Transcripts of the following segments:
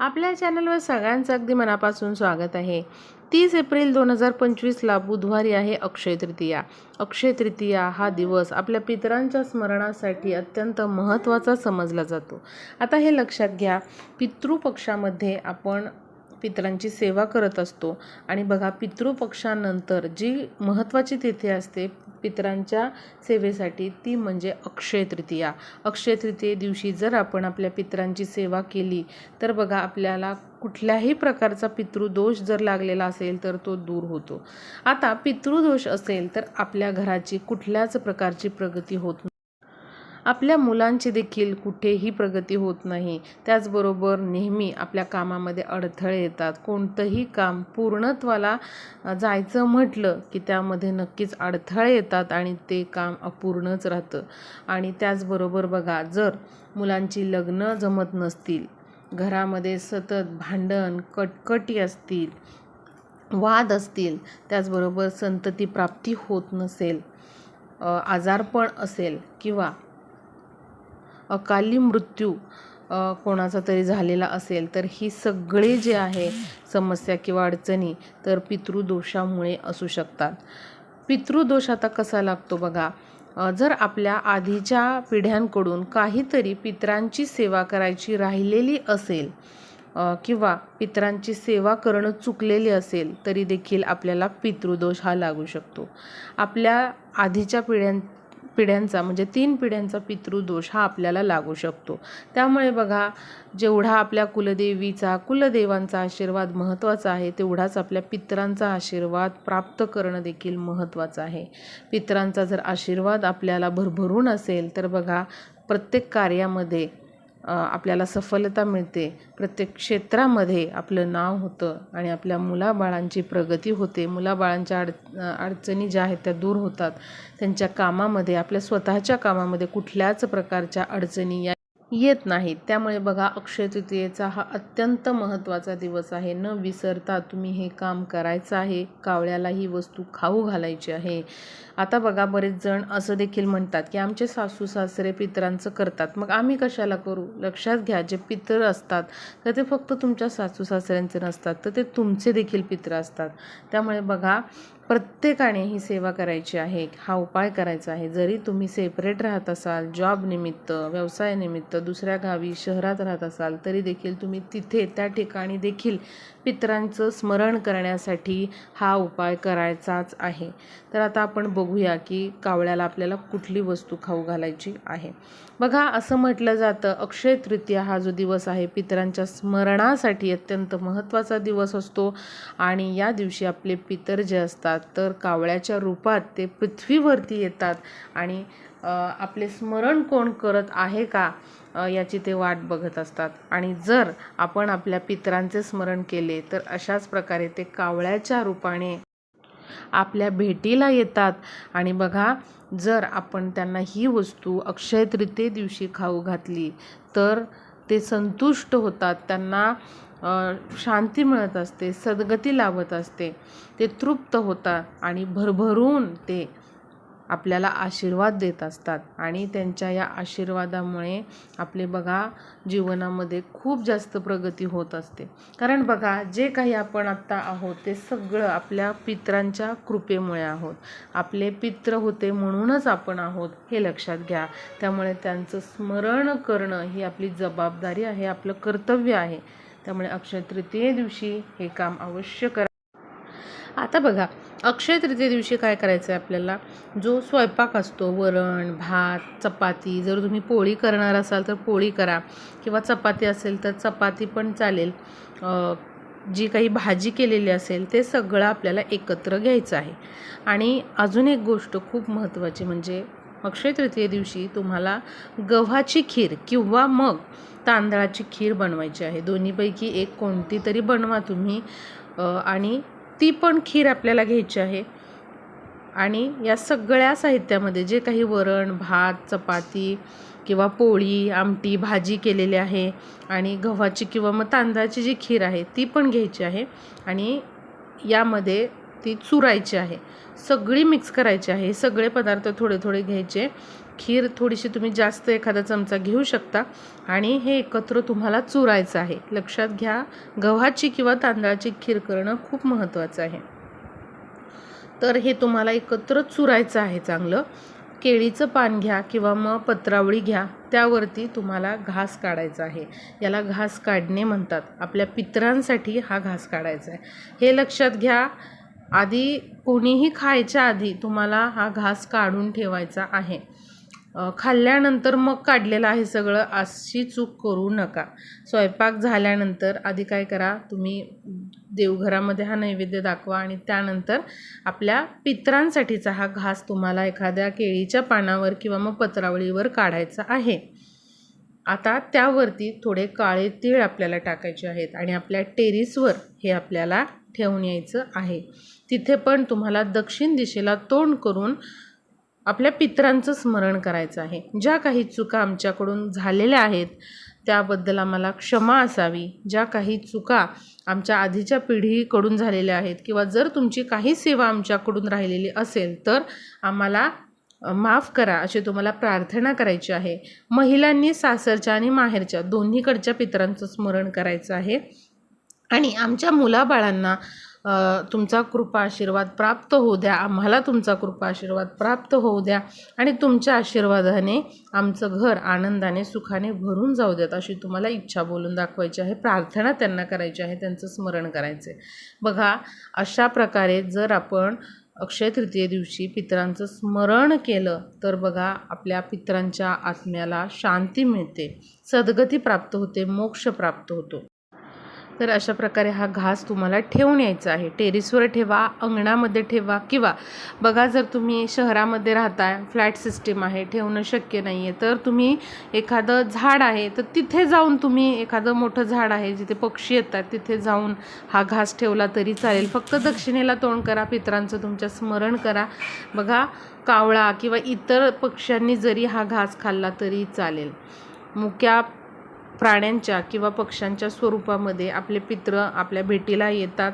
आपल्या चॅनलवर सगळ्यांचं अगदी मनापासून स्वागत आहे. तीस एप्रिल दोन हजार पंचवीसला बुधवारी आहे अक्षय तृतीया. अक्षय तृतीया हा दिवस आपल्या पितरांच्या स्मरणासाठी अत्यंत महत्त्वाचा समजला जातो. आता हे लक्षात घ्या पितृपक्षामध्ये आपण पितरांची सेवा करत असतो. आणि बघा पितृपक्षानंतर जी महत्त्वाची तिथी असते पितरांच्या सेवेसाठी ती म्हणजे अक्षय तृतीया. अक्षय तृतीये दिवशी जर आपण आपल्या पितरांची सेवा केली तर बघा आपल्याला कुठल्याही प्रकारचा पितृदोष जर लागलेला असेल तर तो दूर होतो. आता पितृदोष असेल तर आपल्या घराची कुठल्याच प्रकारची प्रगती होत नाही आपल्या मुलांची देखील कुठेही प्रगती होत नाही. त्याचबरोबर नेहमी आपल्या कामामध्ये अडथळे येतात. कोणतंही काम पूर्णत्वाला जायचं म्हटलं की त्यामध्ये नक्कीच अडथळे येतात आणि ते काम अपूर्णच राहतं. आणि त्याचबरोबर बघा जर मुलांची लग्न जमत नसतील घरामध्ये सतत भांडण कटकटी असतील वाद असतील त्याचबरोबर संतती प्राप्ती होत नसेल आजारपण असेल किंवा अकाली मृत्यू कोणाचा तरी झालेला असेल तर ही सगळे जे आहे समस्या किंवा अडचणी तर पितृदोषामुळे असू शकतात. पितृदोष आता कसा लागतो बघा? जर आपल्या आधीच्या पिढ्यांकडून काहीतरी पितरांची सेवा करायची राहिलेली असेल किंवा पितरांची सेवा करणं चुकलेली असेल तरी देखील आपल्याला पितृदोष हा लागू शकतो. आपल्या आधीच्या पिढ्यां पिढ्यांचा म्हणजे तीन पिढ्यांचा पितृदोष हा आपल्याला लागू शकतो. त्यामुळे बघा जेवढा आपल्या कुलदेवीचा कुलदेवांचा आशीर्वाद महत्त्वाचा आहे तेवढाच आपल्या पितरांचा आशीर्वाद प्राप्त करणं देखील महत्त्वाचं आहे. पितरांचा जर आशीर्वाद आपल्याला भरभरून असेल तर बघा प्रत्येक कार्यामध्ये आपल्याला सफलता मिळते. प्रत्येक क्षेत्रामध्ये आपलं नाव होतं आणि आपल्या मुलाबाळांची प्रगती होते. मुलाबाळांच्या अड अडचणी ज्या आहेत त्या दूर होतात. त्यांच्या कामामध्ये आपल्या स्वतःच्या कामामध्ये कुठल्याच प्रकारच्या अडचणी या येत नाहीत. त्यामुळे बघा अक्षय तृतीयेचा हा अत्यंत महत्त्वाचा दिवस आहे. न विसरता तुम्ही हे काम करायचं आहे. कावळ्याला ही वस्तू खाऊ घालायची आहे. आता बघा बरेच जण असं देखील म्हणतात की आमचे सासू सासरे पितरांचं करतात. मग आम्ही कशाला करू? लक्षात घ्या जे पितर असतात तर ते फक्त तुमच्या सासू सासऱ्यांचे नसतात. तर ते तुमचे देखील पित्र असतात. त्यामुळे बघा प्रत्येकाने ही सेवा करायची आहे हा उपाय करायचा आहे. जरी तुम्ही सेपरेट राहत असाल जॉबनिमित्त व्यवसायानिमित्त दुसऱ्या गावी शहरात राहत असाल तरी देखील तुम्ही तिथे त्या ठिकाणी देखील पितरांचं स्मरण करण्यासाठी हा उपाय करायचाच आहे. तर आता आपण बघूया की कावळ्याला आपल्याला कुठली वस्तू खाऊ घालायची आहे. बघा असं म्हटलं जातं अक्षय तृतीया हा जो दिवस आहे पितरांच्या स्मरणासाठी अत्यंत महत्त्वाचा दिवस असतो. आणि या दिवशी आपले पितर जे असतात तर कावळ्याच्या रूपात ते पृथ्वीवरती येतात. आणि आपले स्मरण कोण करत आहे का याची ते वाट बघत असतात. आणि जर आपण आपल्या पितरांचे स्मरण केले तर अशाच प्रकारे ते कावळ्याच्या रूपाने आपल्या भेटीला येतात. आणि बघा जर आपण त्यांना ही वस्तू अक्षय तृतीये दिवशी खाऊ घातली तर ते संतुष्ट होतात. त्यांना शांती मिळत असते सद्गती लाभत असते. ते तृप्त होतात आणि भरभरून ते आपल्याला आशीर्वाद देत असतात आणि त्यांच्या या आशीर्वादामुळे आपले बघा जीवनामध्ये खूप जास्त प्रगती होत असते. कारण बघा जे काही आपण आत्ता आहोत ते सगळं आपल्या पित्रांच्या कृपेमुळे आहोत. आपले पित्र होते म्हणूनच आपण आहोत हे लक्षात घ्या. त्यामुळे त्यांचं स्मरण करणं ही आपली जबाबदारी आहे आपलं कर्तव्य आहे. त्यामुळे अक्षय तृतीये दिवशी हे काम अवश्य करा. आता बघा अक्षय तृतीये दिवशी काय करायचं आहे आपल्याला? जो स्वयंपाक असतो वरण भात चपाती जर तुम्ही पोळी करणार असाल तर पोळी करा. किंवा चपाती असेल तर चपाती पण चालेल. जी काही भाजी केलेली असेल ते सगळं आपल्याला एकत्र घ्यायचं आहे. आणि अजून एक गोष्ट खूप महत्त्वाची म्हणजे अक्षय तृतीये दिवशी तुम्हाला गव्हाची खीर किंवा मग तांदळाची खीर बनवायची आहे. दोन्हीपैकी एक कोणती तरी बनवा तुम्ही. आणि ती पण खीर आपल्याला घ्यायची आहे. आणि या सगळ्या साहित्यामध्ये जे काही वरण भात चपाती किंवा पोळी आमटी भाजी केलेली आहे आणि गव्हाची किंवा मग तांदळाची जी खीर आहे ती पण घ्यायची आहे. आणि यामध्ये ती चुरायची आहे. सगळी मिक्स करायची आहे. सगळे पदार्थ थोडे थोडे घ्यायचे. खीर थोडीशी तुम्ही जास्त एखादा चमचा घेऊ शकता. आणि हे एकत्र तुम्हाला चुरायचं आहे. लक्षात घ्या गव्हाची किंवा तांदळाची खीर करणं खूप महत्त्वाचं आहे. तर हे तुम्हाला एकत्र चुरायचं आहे चांगलं. केळीचं पान घ्या किंवा मग पत्रावळी घ्या. त्यावरती तुम्हाला घास काढायचा आहे. याला घास काढणे म्हणतात. आपल्या पितरांसाठी हा घास काढायचा आहे. हे लक्षात घ्या आधी कोणीही खायच्या आधी तुम्हाला हा घास काढून ठेवायचा आहे. खाल्ल्यानंतर मग काढलेलं आहे सगळं अशी चूक करू नका. स्वयंपाक झाल्यानंतर आधी काय करा तुम्ही देवघरामध्ये हा नैवेद्य दाखवा आणि त्यानंतर आपल्या पित्रांसाठीचा हा घास तुम्हाला एखाद्या केळीच्या पानावर किंवा मग पत्रावळीवर काढायचा आहे. आता त्यावरती थोडे काळे तीळ आपल्याला टाकायचे आहेत आणि आपल्या टेरिसवर हे आपल्याला ठेवून यायचं आहे. तिथे पण तुम्हाला दक्षिण दिशेला तोंड करून आपल्या पितरांचं स्मरण करायचं आहे. ज्या काही चुका आमच्याकडून झालेल्या आहेत त्याबद्दल आम्हाला क्षमा असावी. ज्या काही चुका आमच्या आधीच्या पिढीकडून झालेल्या आहेत किंवा जर तुमची काही सेवा आमच्याकडून राहिलेली असेल तर आम्हाला माफ करा अशी तुम्हाला प्रार्थना करायची आहे. महिलांनी सासरच्या आणि माहेरच्या दोन्हीकडच्या पितरांचं स्मरण करायचं आहे. आणि आमच्या मुलाबाळांना तुमचा कृपा आशीर्वाद प्राप्त होऊ द्या. आम्हाला तुमचा कृपा आशीर्वाद प्राप्त होऊ द्या. आणि तुमच्या आशीर्वादाने आमचं घर आनंदाने सुखाने भरून जाऊ द्यात अशी तुम्हाला इच्छा बोलून दाखवायची आहे. प्रार्थना त्यांना करायची आहे. त्यांचं स्मरण करायचं आहे बघा अशा प्रकारे जर आपण अक्षय तृतीये दिवशी पितरांचं स्मरण केलं तर बघा आपल्या पितरांच्या आत्म्याला शांती मिळते. सद्गती प्राप्त होते मोक्ष प्राप्त होतो. तर अशा प्रकारे हा घास तुम्हाला ठेवून यायचा आहे. टेरिसवर ठेवा अंगणामध्ये ठेवा किंवा बघा जर तुम्ही शहरामध्ये राहताय फ्लॅट सिस्टीम आहे ठेवणं शक्य नाही आहे तर तुम्ही एखादं झाड आहे तर तिथे जाऊन तुम्ही एखादं मोठं झाड आहे जिथे पक्षी येतात तिथे जाऊन हा घास ठेवला तरी चालेल. फक्त दक्षिणेला तोंड करा पित्रांचं तुमच्या स्मरण करा. बघा कावळा किंवा इतर पक्ष्यांनी जरी हा घास खाल्ला तरी चालेल. मुक्या प्राण्यांच्या किंवा पक्ष्यांच्या स्वरूपामध्ये आपले पित्र आपल्या भेटीला येतात.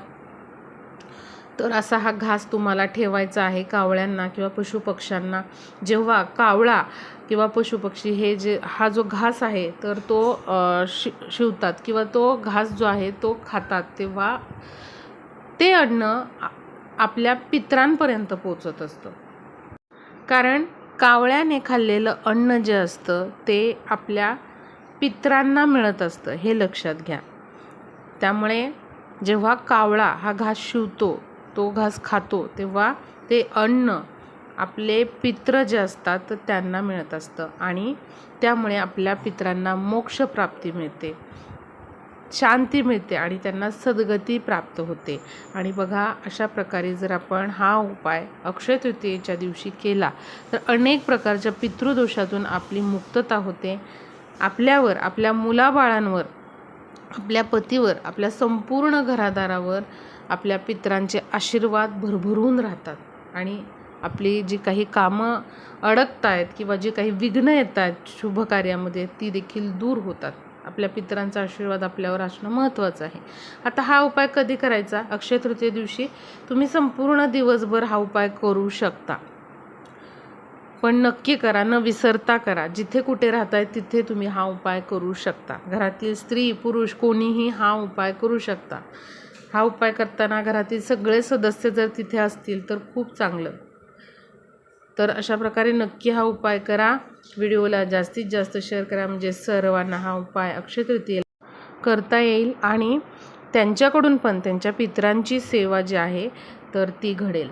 तर असा हा घास तुम्हाला ठेवायचा आहे कावळ्यांना किंवा पशुपक्ष्यांना. जेव्हा कावळा किंवा पशुपक्षी हे जे हा जो घास आहे तर तो शि शिवतात किंवा तो घास जो आहे तो खातात. तेव्हा ते अन्न आपल्या पित्रांपर्यंत पोचत असतं. कारण कावळ्याने खाल्लेलं अन्न जे असतं ते आपल्या पित्रांना मिळत असतं हे लक्षात घ्या. त्यामुळे जेव्हा कावळा हा घास शिवतो तो घास खातो तेव्हा ते अन्न आपले पित्र जे असतात तर त्यांना मिळत असतं आणि त्यामुळे आपल्या पित्रांना मोक्षप्राप्ती मिळते शांती मिळते आणि त्यांना सद्गती प्राप्त होते. आणि बघा अशा प्रकारे जर आपण हा उपाय अक्षय तृतीयेच्या दिवशी केला तर अनेक प्रकारच्या पितृदोषातून आपली मुक्तता होते. आपल्यावर आपल्या मुलाबाळांवर आपल्या पतीवर आपल्या संपूर्ण घरादारावर आपल्या पित्रांचे आशीर्वाद भरभरून राहतात. आणि आपली जी काही कामं अडकत आहेत किंवा जी काही विघ्न येत आहेत शुभ कार्यामध्ये ती देखील दूर होतात. आपल्या पितरांचा आशीर्वाद आपल्यावर असणं महत्त्वाचं आहे. आता हा उपाय कधी करायचा? अक्षय तृतीय दिवशी तुम्ही संपूर्ण दिवसभर हा उपाय करू शकता. पण नक्की करा न विसरता करा. जिथे कुठे राहताय तिथे तुम्ही हा उपाय करू शकता. घरातील स्त्री पुरुष कोणीही हा उपाय करू शकता. हा उपाय करताना घरातील सगळे सदस्य जर तिथे असतील तर खूप चांगलं. तर अशा प्रकारे नक्की हा उपाय करा. व्हिडिओला जास्तीत जास्त शेअर करा. म्हणजे सर्वांना हा उपाय अक्षय तृतीयेला करता येईल आणि त्यांच्याकडून पण त्यांच्या पितरांची सेवा जी आहे तर ती घडेल.